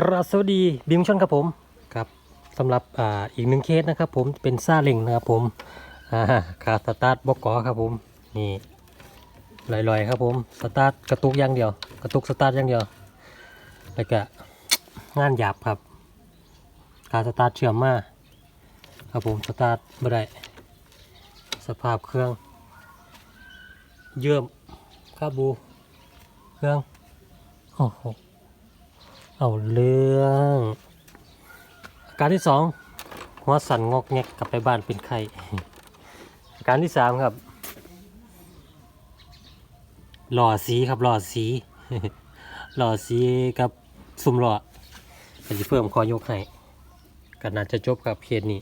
กราบสวัสดีบิมชนครับผมครับสำหรับอ่าอีกหนึ่งเคสนะครับ ผมเป็นซาเล็งนะครับผมอ่าขาสตาร์ทบกกอครับผมนี่ลอยๆครับผมสตาร์ทกระตุกอย่างเดียว กระตุกสตาร์ทอย่างเดียวแล้วก็งานหยาบครับการสตาร์ทเชื่อมมาครับผมสตาร์ทไม่ได้สภาพเครื่อง เยื่อมคาบูเครื่องโอ้โห เอาเรื่องอาการที่สองหัวสั่นงอกแงกกลับไปบ้านเป็นไข้อาการที่สามครับ หล่อสีครับหล่อสี หล่อสีกับซุ่มหล่อก็จะเพิ่มคอยกให้ก็น่าจะจบกับเพจนี้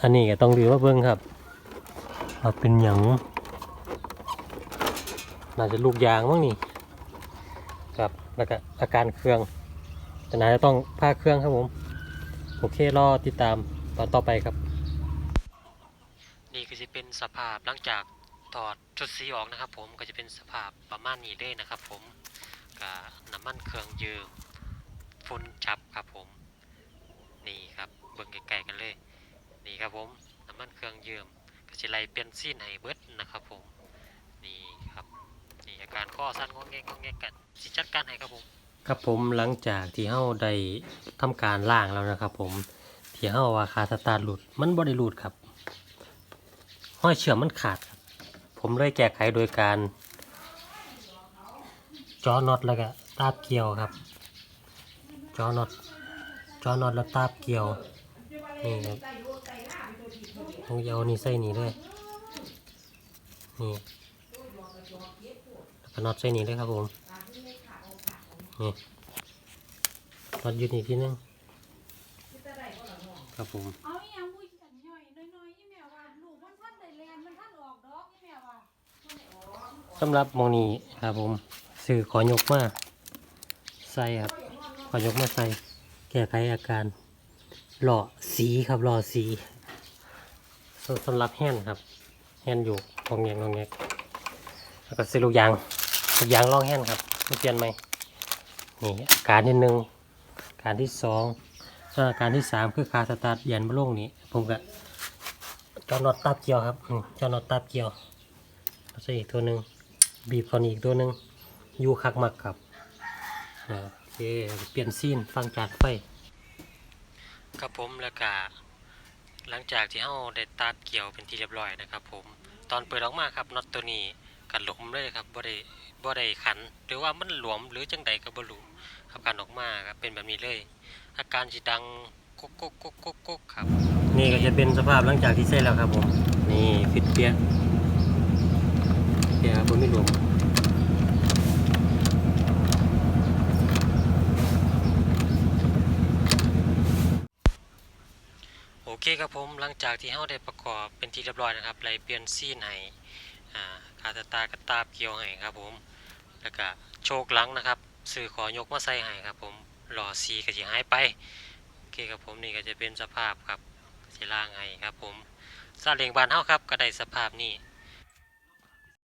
อันนี้ก็ต้องดูว่าเบิ้งครับว่าเป็นหยังน่าจะลูกยางมั้งนี่ครับ แล้วก็อาการเครื่องจะน่าจะต้องพาเครื่องครับผมโอเครอติดตามตอนต่อไปครับ นี่ก็จะเป็นสภาพหลังจากถอดชุดสีออกนะครับ ผมก็จะเป็นสภาพประมาณนี้เลยนะครับ ผมกับน้ำมันเครื่องยืมฝุ่นจับครับผม นี่ครับเบิ่งไกลๆกันเลย นี่ครับผมน้ำมันเครื่องยืมก็จะไล่เปลี่ยนซีนให้เบิดนะครับ ผมนี่ ครับนี่อาการข้อสั้นงอแงกงอแงกกันสิจัดการให้ครับผม ครับผมหลังจากที่เฮาได้ทำการล่างแล้วนะครับ ผมที่เฮาว่าคาสตาร์หลุดมันบ่ได้หลุดครับห้อยเชื่อมมันขาดครับ ผมเลยแก้ไขโดยการจอน็อตแล้วก็ตาบเกี่ยวครับ จอน็อตจอน็อตแล้วตาบเกี่ยวนี่ครับต้องเอานี่ใส่นี่เลยนี่ ก็น็อตใส่นี่เลยครับผมนี่น็อตยืดนี่ทีนึงครับผมเอาอีหยังบุยกันย่อยน้อยๆอีแม่ว่าลูกมันท่านได้แลนมันท่านออกดอกอีแม่ว่าสำหรับโมอนี้ครับผมสื่อขอยกมาใส่ครับขอยกมาใส่แก้ไขอาการหล่อสีครับหล่อสีสำหรับแฮนครับแฮนอยู่งองแงงงองแงแล้วก็ซื้อลูกยาง ลูกยางลองแฮนด์ครับต้อเปลี่ยนไหมนี่อาการที่หนึ่งการที่สองอาการที่สามคือคาสตาร์ทยันบะโลงนี้ผมก็จ้าน็อตตับเกียวครับจ้าน็อตตับเกียวแล้วใส่อีกตัวหนึ่งบีบเขานี่อีกตัวหนึ่งอยูคักมักครับโอเคเปลี่ยนซีนฟังจากไฟครับผมแล้วก็หลังจากที่เฮาได้ตัดเกี่ยวเป็นที่เรียบร้อยนะครับผมตอนเปิดออกมาครับน็อตตัวนี้ กันหลวมเลยครับบ่ได้บ่ได้ขัน หรือว่ามันหลวมหรือจังใดก็บ่รู้ครับการออกมาครับเป็นแบบนี้เลย อาการสิดังกุ๊กกุ๊กกุ๊กกุ๊กกุ๊กครับ นี่ก็จะเป็นสภาพหลังจากที่เสร็จแล้วครับผม นี่ฟิตเปียเปียบ่มีหลวมโอเคครับผมหลังจากที่เฮาได้ประกอบเป็นที่เรียบร้อยนะครับไล่เปลี่ยนซีนให้อ่า คาตาตากระตาบเกี่ยวให้ครับผม แล้วก็โชคหลังนะครับสื่อขอยกมาใส่ให้ครับผมหล่อซีก็จะหายไปโอเคครับผมนี่ก็จะเป็นสภาพครับสิล่างให้ครับผมซาเล้งบานเฮาครับก็ได้สภาพนี้